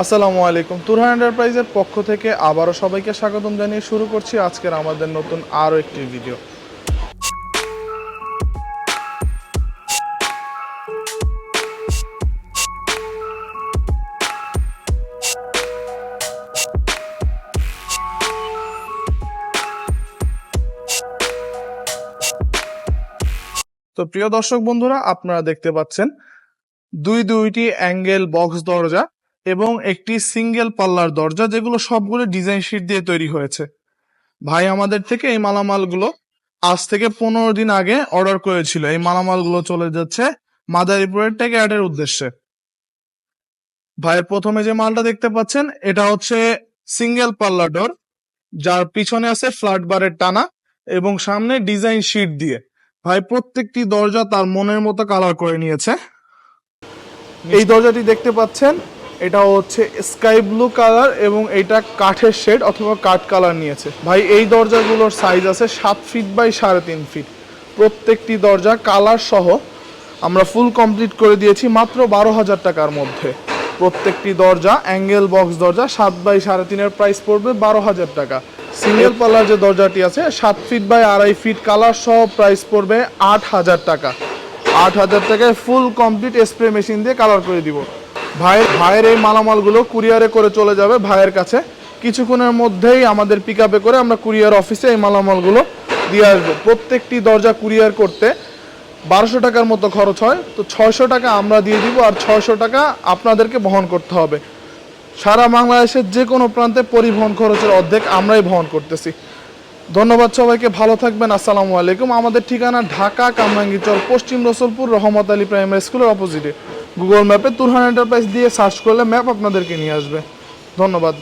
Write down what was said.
আসসালামু আলাইকুম। তুরহান এন্টারপ্রাইজের পক্ষ থেকে আবারও সবাইকে স্বাগতম জানিয়ে শুরু করছি আজকের আমাদের নতুন আরও একটি ভিডিও। তো প্রিয় দর্শক বন্ধুরা, আপনারা দেখতে পাচ্ছেন দুই দুইটি অ্যাঙ্গেল বক্স দরজা। এবং একটি সিঙ্গেল পাল্লার দরজা যেগুলো সবগুলো ডিজাইন শিট দিয়ে তৈরি হয়েছে। ভাই আমাদের থেকে এই মালামালগুলো আজ থেকে পনেরো দিন আগে অর্ডার করেছিল। এই মালামালগুলো চলে যাচ্ছে মাদারীপুরের টেকে অ্যাডের উদ্দেশ্যে। ভাইয়ের প্রথমে যে মালটা দেখতে পাচ্ছেন, এটা হচ্ছে সিঙ্গেল পাল্লা ডোর, যার পিছনে আছে ফ্ল্যাট বারের টানা এবং সামনে ডিজাইন শিট দিয়ে। ভাই, প্রত্যেকটি দরজা তার মনের মতো কালার করে নিয়েছে। এই দরজাটি দেখতে পাচ্ছেন এটা হচ্ছে স্কাই ব্লু কালার এবং এটা কাঠের শেড অথবা কাঠ কালার নিয়েছে। ভাই, এই দরজাগুলোর সাইজ আছে সাত ফিট বাই সাড়ে তিন ফিট প্রত্যেকটি দরজা কালার সহ আমরা ফুল কমপ্লিট করে দিয়েছি মাত্র বারো হাজার টাকার মধ্যে। প্রত্যেকটি দরজা অ্যাঙ্গেল বক্স দরজা সাত বাই সাড়ে তিনের প্রাইস পড়বে বারো হাজার টাকা। সিঙ্গেল পাল্লার যে দরজাটি আছে, সাত ফিট বাই আড়াই ফিট কালার সহ প্রাইস পড়বে আট হাজার টাকা। আট হাজার টাকায় ফুল কমপ্লিট স্প্রে মেশিন দিয়ে কালার করে দিব। ভাইয়ের ভাইয়ের এই মালামালগুলো কুরিয়ারে করে চলে যাবে ভাইয়ের কাছে। কিছুক্ষণের মধ্যেই আমাদের পিক করে আমরা কুরিয়ার অফিসে এই মালামালগুলো দিয়ে আসব। প্রত্যেকটি দরজা কুরিয়ার করতে বারোশো টাকার মতো খরচ হয়। তো ছয়শো টাকা আমরা দিয়ে দিব আর ছয়শো টাকা আপনাদেরকে বহন করতে হবে। সারা বাংলাদেশের যে কোনো প্রান্তে পরিবহন খরচের অর্ধেক আমরাই বহন করতেছি। ধন্যবাদ সবাইকে, ভালো থাকবেন, আসসালামু আলাইকুম। আমাদের ঠিকানা ঢাকা কামরাঙ্গীচর পশ্চিম রসুলপুর রহমত আলী প্রাইমারি স্কুলের অপোজিটে গুগল ম্যাপে তুরহান এন্টারপ্রাইজ দিয়ে সার্চ করলে ম্যাপ আপনাদেরকে নিয়ে আসবে। ধন্যবাদ।